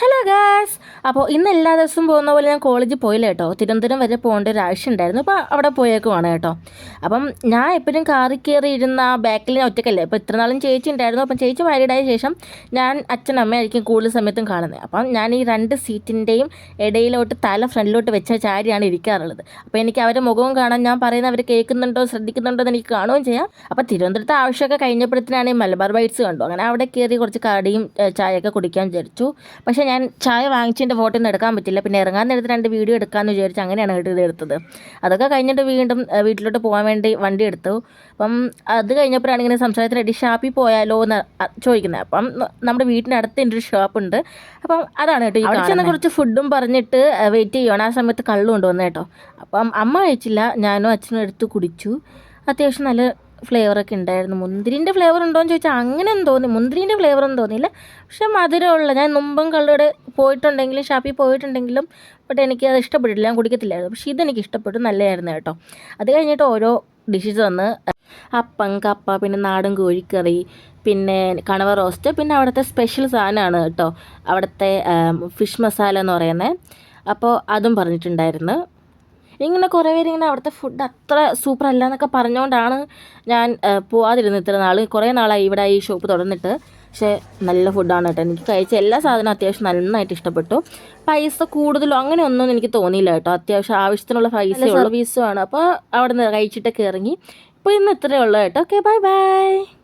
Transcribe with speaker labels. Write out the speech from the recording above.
Speaker 1: her Gauss അപ്പോൾ ഇന്ന് എല്ലാ ദിവസവും പോകുന്ന പോലെ ഞാൻ കോളേജിൽ പോയില്ല കേട്ടോ. തിരുവനന്തപുരം വരെ പോകേണ്ട ഒരു ആവശ്യം ഉണ്ടായിരുന്നു അപ്പോൾ അവിടെ പോയേക്കുവാണ് കേട്ടോ. അപ്പം ഞാൻ എപ്പോഴും കാറി കയറി ഇരുന്ന ബാക്കിൽ ഞാൻ ഒറ്റക്കല്ലേ? അപ്പോൾ ഇത്ര നാളും ചേച്ചി ഉണ്ടായിരുന്നു. അപ്പം ചേച്ചി മാരീഡായ ശേഷം ഞാൻ അച്ഛൻ അമ്മയായിരിക്കും കൂടുതൽ സമയത്തും കാണുന്നത്. അപ്പം ഞാൻ ഈ രണ്ട് സീറ്റിന്റെയും ഇടയിലോട്ട് തല ഫ്രണ്ടിലോട്ട് വെച്ച ചാരിയാണ് ഇരിക്കാറുള്ളത്. അപ്പോൾ എനിക്ക് അവരുടെ മുഖവും കാണാൻ ഞാൻ പറയുന്നത് അവർ കേൾക്കുന്നുണ്ടോ ശ്രദ്ധിക്കുന്നുണ്ടോ എന്ന് എനിക്ക് കാണുകയും ചെയ്യാം. അപ്പോൾ തിരുവനന്തപുരത്തെ ആവശ്യമൊക്കെ കഴിഞ്ഞപ്പോഴത്തേനാണ് മലബാർ ബൈറ്റ്സ് കണ്ടു. അങ്ങനെ അവിടെ കയറി കുറച്ച് കടിയും ചായയൊക്കെ കുടിക്കാൻ വിചാരിച്ചു. പക്ഷേ ഞാൻ ചായ വാങ്ങിച്ചതിന്റെ ഫോട്ടോ ഒന്നും എടുക്കാൻ പറ്റില്ല. പിന്നെ ഇറങ്ങാൻ നേരത്ത് രണ്ട് വീഡിയോ എടുക്കാമെന്ന് വിചാരിച്ച് അങ്ങനെയാണ് കേട്ടോ ഇത് എടുത്തത്. അതൊക്കെ കഴിഞ്ഞിട്ട് വീണ്ടും വീട്ടിലോട്ട് പോകാൻ വേണ്ടി വണ്ടി എടുത്തു. അപ്പം അത് കഴിഞ്ഞപ്പോഴാണ് ഇങ്ങനെ സംസാരത്തിനിടയിൽ ഷാപ്പിൽ പോയാലോ എന്ന് ചോദിക്കുന്നത്. അപ്പം നമ്മുടെ വീട്ടിനടുത്ത് എന്റെ ഒരു ഷോപ്പ് ഉണ്ട് അപ്പം അതാണ് കേട്ടോ അവിടെ ചെന്ന് കുറച്ച് ഫുഡും പറഞ്ഞിട്ട് വെയിറ്റ് ചെയ്യുവാണ് ആ സമയത്ത് കള്ളും കൊണ്ടുവന്നത് കേട്ടോ. അപ്പം അമ്മ കഴിച്ചില്ല. ഞാനും അച്ഛനും എടുത്ത് കുടിച്ചു. അത്യാവശ്യം നല്ല ഫ്ലേവറൊക്കെ ഉണ്ടായിരുന്നു. മുന്തിരിന്റെ ഫ്ലേവർ ഉണ്ടോയെന്ന് ചോദിച്ചാൽ അങ്ങനെ ഒന്നും തോന്നി. മുന്തിരിന്റെ ഫ്ലേവർ ഒന്നും തോന്നിയില്ല. പക്ഷെ മധുരമുള്ള ഞാൻ മുമ്പും കള്ളുടെ പോയിട്ടുണ്ടെങ്കിലും ഷാപ്പിൽ പോയിട്ടുണ്ടെങ്കിലും ബട്ട് എനിക്ക് അത് ഇഷ്ടപ്പെട്ടില്ല ഞാൻ കുടിക്കത്തില്ലായിരുന്നു. പക്ഷേ ഇതെനിക്ക് ഇഷ്ടപ്പെട്ടു. നല്ലതായിരുന്നു കേട്ടോ. അത് കഴിഞ്ഞിട്ട് ഓരോ ഡിഷസ് വന്ന് അപ്പം കപ്പ പിന്നെ നാടൻ കോഴിക്കറി പിന്നെ കണവ റോസ്റ്റ് പിന്നെ അവിടുത്തെ സ്പെഷ്യൽ സാധനമാണ് കേട്ടോ. അവിടുത്തെ ഫിഷ് മസാല എന്ന് പറയുന്നത്. അപ്പോൾ അതും പറഞ്ഞിട്ടുണ്ടായിരുന്നു. ഇങ്ങനെ കുറേ പേര് ഇങ്ങനെ അവിടുത്തെ ഫുഡ് അത്ര സൂപ്പർ അല്ല എന്നൊക്കെ പറഞ്ഞുകൊണ്ടാണ് ഞാൻ പോവാതിരുന്നത് ഇത്ര നാൾ കുറേ നാളായി ഇവിടെ ഈ ഷോപ്പ് തുറന്നിട്ട് പക്ഷേ നല്ല ഫുഡാണ് കേട്ടോ. എനിക്ക് കഴിച്ച എല്ലാ സാധനവും അത്യാവശ്യം നന്നായിട്ട് ഇഷ്ടപ്പെട്ടു. പൈസ കൂടുതലോ അങ്ങനെ ഒന്നും എനിക്ക് തോന്നിയില്ല കേട്ടോ. അത്യാവശ്യം ആവശ്യത്തിനുള്ള പൈസ സർവീസും ആണ്. അപ്പോൾ അവിടെ നിന്ന് കഴിച്ചിട്ടൊക്കെ ഇറങ്ങി. ഇപ്പോൾ ഇന്ന് ഇത്രയേ ഉള്ളൂ കേട്ടോ. Okay bye bye